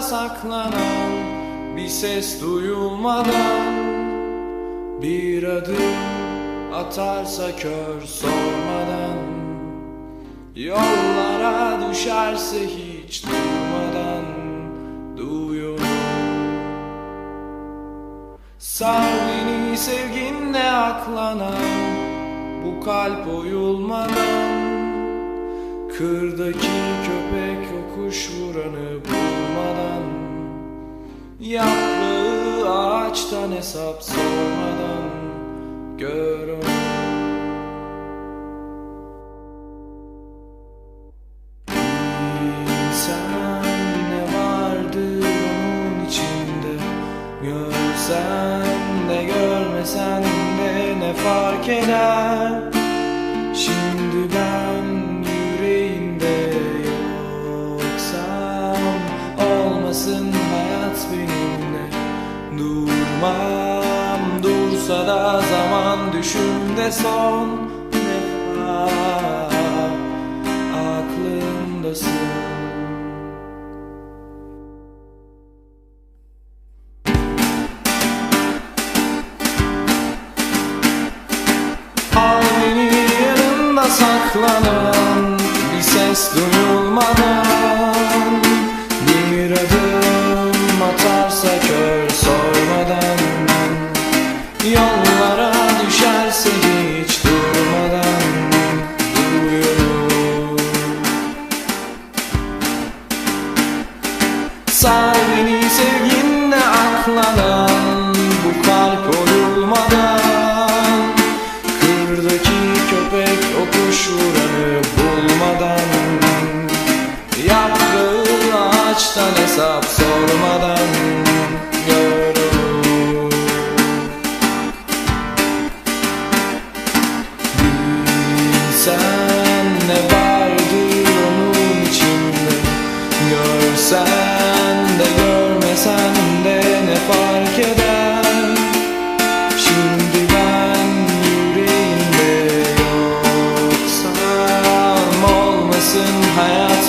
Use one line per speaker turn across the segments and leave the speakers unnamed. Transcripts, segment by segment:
saklanan bir ses duyulmadan bir adım atarsa kör sormadan Yollara düşerse hiç durmadan duyuyor Sar beni sevginle aklanan bu kalp oyulmadan Kırdaki köpek o kuş vuranı bulmadan Yaprağı ağaçtan hesap sormadan Gör onu Görsen de görmesen de ne fark eder Durmam. Dursa da zaman düşümde son defa. Aklımdasın Al beni yanında saklanan Bir ses duyulmadan Sar sevginle aklanan Bu kalp oyulmadan Kırdaki köpek o kuş bulmadan Yaprağı ağaçtan hesap sormadan Görür Bilsen ne vardır onun içinde Görsen 海岸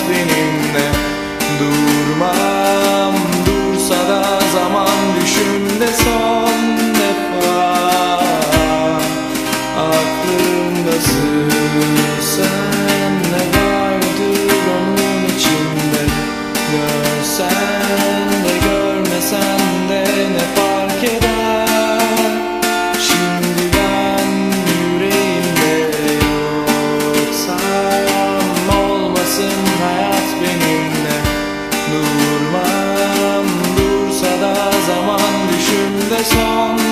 on